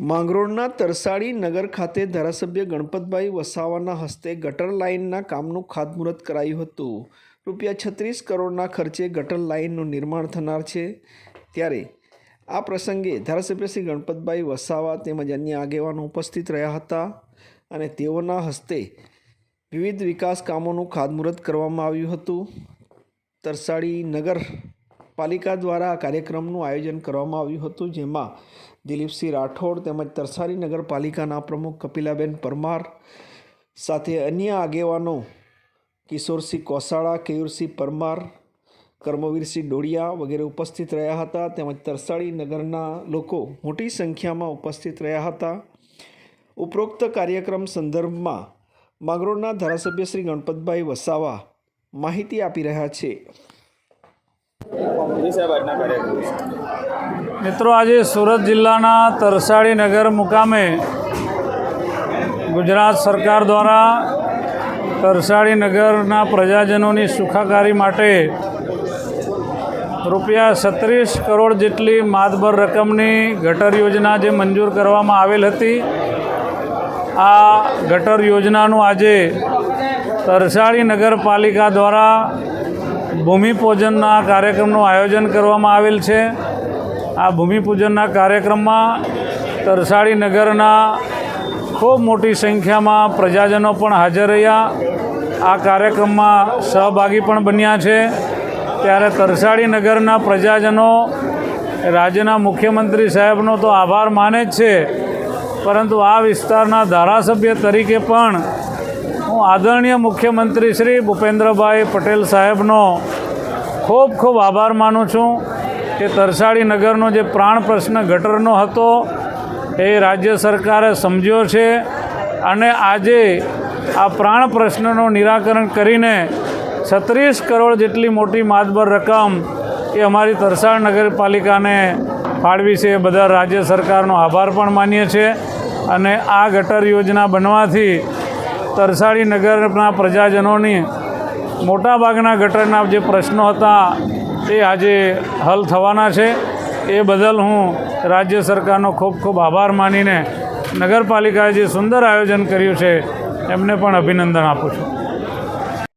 માંગરોળના તરસાડી નગર ખાતે ધારાસભ્ય ગણપતભાઈ વસાવાના હસ્તે ગટર લાઇનના કામનું ખાતમુહૂર્ત કરાયું હતું. રૂપિયા છત્રીસ કરોડના ખર્ચે ગટર લાઇનનું નિર્માણ થનાર છે. ત્યારે આ પ્રસંગે ધારાસભ્ય શ્રી ગણપતભાઈ વસાવા તેમજ અન્ય આગેવાનો ઉપસ્થિત રહ્યા હતા અને તેઓના હસ્તે વિવિધ વિકાસ કામોનું ખાતમુહૂર્ત કરવામાં આવ્યું હતું. તરસાડી નગર પાલિકા દ્વારા આ કાર્યક્રમનું આયોજન કરવામાં આવ્યું હતું, જેમાં દિલીપસિંહ રાઠોડ તેમજ તરસારી નગરપાલિકાના પ્રમુખ કપિલાબેન પરમાર સાથે અન્ય આગેવાનો કિશોરસિંહ કોસાળા, કેયુરસિંહ પરમાર, કર્મવીરસિંહ ડોડિયા વગેરે ઉપસ્થિત રહ્યા હતા. તેમજ તરસાળી નગરના લોકો મોટી સંખ્યામાં ઉપસ્થિત રહ્યા હતા. ઉપરોક્ત કાર્યક્રમ સંદર્ભમાં માંગરોળના ધારાસભ્ય શ્રી ગણપતભાઈ વસાવા માહિતી આપી રહ્યા છે જી સાહેબ આજના કાર્યક્રમ વિશે. મિત્રો, આજે સુરત જિલ્લાના તરસાડી નગર મુકામે ગુજરાત સરકાર દ્વારા તરસાડી નગરના પ્રજાજનોની સુખાકારી માટે રૂપિયા છત્રીસ કરોડ જેટલી માતબર રકમની ગટર યોજના જે મંજૂર કરવામાં આવેલ હતી, આ ગટર યોજનાનું આજે તરસાડી નગરપાલિકા દ્વારા ભૂમિપૂજનના કાર્યક્રમનું આયોજન કરવામાં આવેલ છે. આ ભૂમિપૂજનના કાર્યક્રમમાં તરસાડી નગરના ખૂબ મોટી સંખ્યામાં પ્રજાજનો પણ હાજર રહ્યા. આ કાર્યક્રમમાં સહભાગી પણ બન્યા છે. ત્યારે તરસાડી નગરના પ્રજાજનો રાજ્યના મુખ્યમંત્રી સાહેબનો તો આભાર માને જ છે. પરંતુ આ વિસ્તારના ધારાસભ્ય તરીકે પણ હું આદરણીય મુખ્યમંત્રી શ્રી ભૂપેન્દ્રભાઈ પટેલ સાહેબનો ખૂબ ખૂબ આભાર માનું છું કે તરસાડી નગરનો જે પ્રાણ પ્રશ્ન ગટરનો હતો, એ રાજ્ય સરકારે સમજ્યો છે અને આજે આ પ્રાણ પ્રશ્નનું નિરાકરણ કરીને છત્રીસ કરોડ જેટલી મોટી માતબર રકમ એ અમારી તરસાળ નગરપાલિકાને ફાળવી છે. એ બધા રાજ્ય સરકારનો આભાર પણ માનીએ છીએ અને આ ગટર યોજના બનવાથી તરસાડી નગરના પ્રજાજનોની મોટાભાગના ગટરના જે પ્રશ્નો હતા એ આજે હલ થવાના છે. એ બદલ હું રાજ્ય સરકારનો ખૂબ ખૂબ આભાર માનીને નગરપાલિકાએ જે સુંદર આયોજન કર્યું છે, એમને પણ અભિનંદન આપું છું.